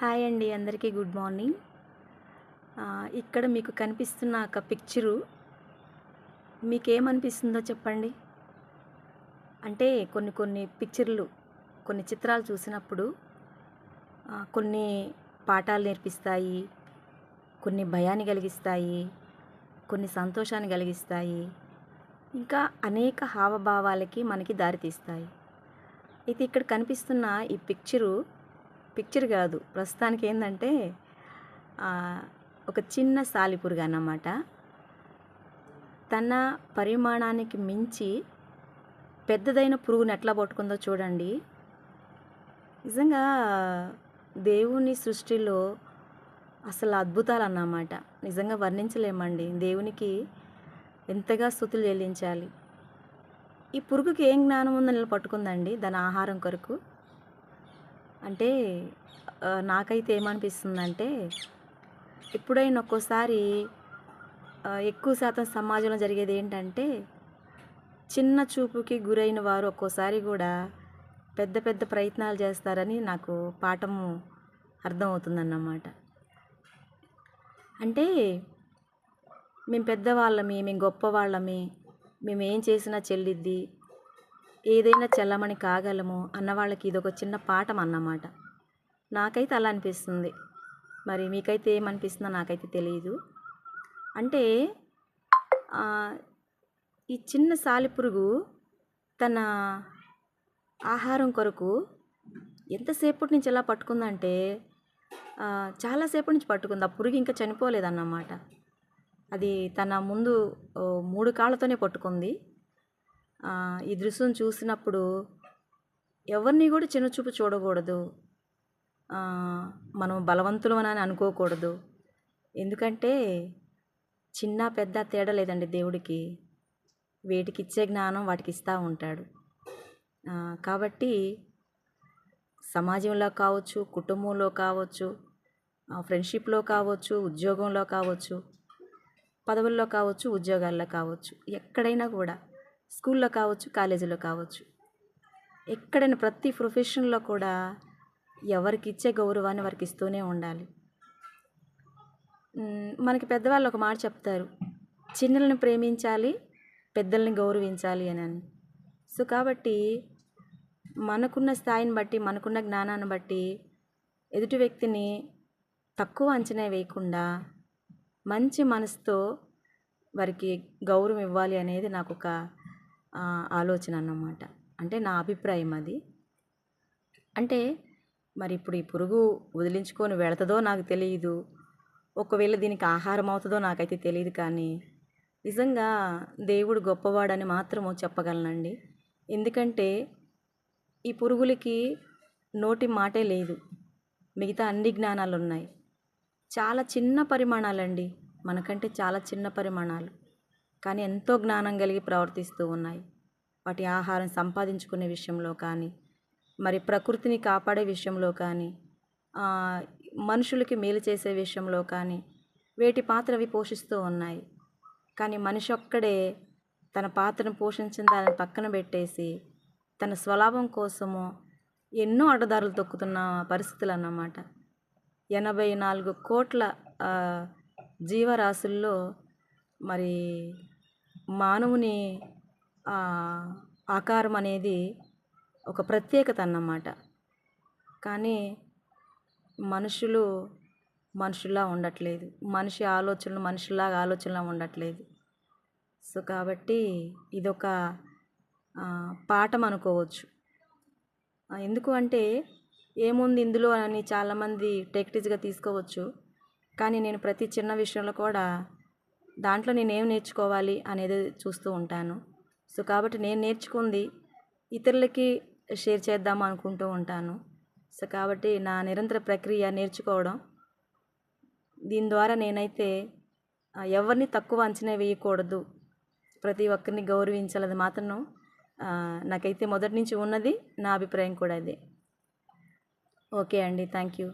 Hi అండి అందరికీ good morning. ఇక్కడ మీకు కనిపిస్తున్న ఒక పిక్చరు. మీకేమనిపిస్తుందో చెప్పండి. అంటే కొన్ని కొన్ని పిక్చర్లు కొన్ని చిత్రాలు చూసినప్పుడు కొన్ని పాఠాలు నేర్పిస్తాయి కొన్ని భయాన్ని కలిగిస్తాయి కొన్ని సంతోషాన్ని కలిగిస్తాయి ఇంకా అనేక హావభావాలకి మనకి దారితీస్తాయి. అయితే ఇక్కడ కనిపిస్తున్న ఈ పిక్చరు పిక్చర్ కాదు. ప్రస్తుతానికి ఏంటంటే ఒక చిన్న సాలిపురుగు అన్నమాట తన పరిమాణానికి మించి పెద్దదైన పురుగుని ఎట్లా పట్టుకుందో చూడండి. నిజంగా దేవుని సృష్టిలో అసలు అద్భుతాలు అన్నమాట నిజంగా వర్ణించలేమండి. దేవునికి ఎంతగా స్థుతులు చెల్లించాలి. ఈ పురుగుకి ఏం జ్ఞానం ఉందని పట్టుకుందండి దాని ఆహారం కొరకు అంటే నాకైతే ఏమనిపిస్తుందంటే ఎప్పుడైనా ఒక్కోసారి ఎక్కువ శాతం సమాజంలో జరిగేది ఏంటంటే చిన్న చూపుకి గురైన వారు ఒక్కోసారి కూడా పెద్ద పెద్ద ప్రయత్నాలు చేస్తారని నాకు పాఠము అర్థమవుతుందన్నమాట. అంటే మేము పెద్దవాళ్ళమి మేము గొప్పవాళ్ళమి మేము ఏం చేసినా చెల్లిద్ది ఏదైనా చెల్లమని కాగలము అన్న వాళ్ళకి ఇదొక చిన్న పాఠం అన్నమాట నాకైతే అలా అనిపిస్తుంది. మరి మీకైతే ఏమనిపిస్తుందో నాకైతే తెలియదు అంటే ఈ చిన్న సాలిపురుగు తన ఆహారం కొరకు ఎంతసేపటి నుంచి ఎలా పట్టుకుందంటే చాలాసేపటి నుంచి పట్టుకుంది. ఆ పురుగు ఇంకా చనిపోలేదన్నమాట. అది తన ముందు మూడు కాళ్ళతోనే పట్టుకుంది. ఈ దృశ్యం చూసినప్పుడు ఎవరిని కూడా చిన్నచూపు చూడకూడదు. మనం బలవంతులం అని అనుకోకూడదు. ఎందుకంటే చిన్న పెద్ద తేడా లేదండి దేవుడికి. వేటికి ఇచ్చే జ్ఞానం వాటికి ఇస్తూ ఉంటాడు. కాబట్టి సమాజంలో కావచ్చు కుటుంబంలో కావచ్చు ఫ్రెండ్షిప్లో కావచ్చు ఉద్యోగంలో కావచ్చు పదవుల్లో కావచ్చు ఉద్యోగాల్లో కావచ్చు ఎక్కడైనా కూడా స్కూల్లో కావచ్చు కాలేజీలో కావచ్చు. ఎక్కడైనా ప్రతి ప్రొఫెషన్లో కూడా ఎవరికి ఇచ్చే గౌరవాన్ని వారికి ఇస్తూనే ఉండాలి మనకి పెద్దవాళ్ళు ఒక మాట చెప్తారు చిన్నలను ప్రేమించాలి పెద్దల్ని గౌరవించాలి అని అని. సో కాబట్టి మనకున్న స్థాయిని బట్టి మనకున్న జ్ఞానాన్ని బట్టి ఎదుటి వ్యక్తిని తక్కువ అంచనా వేయకుండా మంచి మనసుతో వారికి గౌరవం ఇవ్వాలి అనేది నాకు ఒక ఆలోచన అన్నమాట అంటే నా అభిప్రాయం అది. అంటే మరి ఇప్పుడు ఈ పురుగు వదిలించుకొని వెళుతుందో నాకు తెలియదు ఒకవేళ దీనికి ఆహారం అవుతుందో నాకైతే తెలియదు కానీ నిజంగా దేవుడు గొప్పవాడని మాత్రము చెప్పగలనండి. ఎందుకంటే ఈ పురుగులకి నోటి మాటే లేదు. మిగతా అన్ని జ్ఞానాలు ఉన్నాయి చాలా చిన్న పరిమాణాలండి. మనకంటే చాలా చిన్న పరిమాణాలు. కానీ ఎంతో జ్ఞానం కలిగి ప్రవర్తిస్తూ ఉన్నాయి. వాటి ఆహారం సంపాదించుకునే విషయంలో కానీ మరి ప్రకృతిని కాపాడే విషయంలో కానీ మనుషులకి మేలు చేసే విషయంలో కానీ వేటి పాత్ర అవి పోషిస్తూ ఉన్నాయి. కానీ మనిషి ఒక్కడే తన పాత్రను పోషించిన దానిని పక్కన పెట్టేసి తన స్వలాభం కోసము ఎన్నో అడ్డదారులు తొక్కుతున్న పరిస్థితులు అన్నమాట ఎనభై నాలుగు కోట్ల జీవరాశుల్లో మరి మానవుని ఆకారం అనేది ఒక ప్రత్యేకత అన్నమాట. కానీ మనుషులు మనుషుల్లా ఉండట్లేదు. మనిషి ఆలోచనలు మనుషుల్లాగా ఆలోచనలా ఉండట్లేదు. సో కాబట్టి ఇదొక పాఠం అనుకోవచ్చు. ఎందుకు అంటే ఏముంది ఇందులో అని చాలామంది టెక్టిజ్గా తీసుకోవచ్చు. కానీ నేను ప్రతి చిన్న విషయంలో కూడా దాంట్లో నేను ఏం నేర్చుకోవాలి అనేది చూస్తూ ఉంటాను. సో కాబట్టి నేను నేర్చుకుంది ఇతరులకి షేర్ చేద్దాం అనుకుంటూ ఉంటాను. సో కాబట్టి నా నిరంతర ప్రక్రియ నేర్చుకోవడం. దీని ద్వారా నేనైతే ఎవరిని తక్కువ అంచనా వేయకూడదు. ప్రతి ఒక్కరిని గౌరవించాలది మాత్రం నాకైతే మొదటి నుంచి ఉన్నది నా అభిప్రాయం కూడా అదే. ఓకే అండి. Thank you.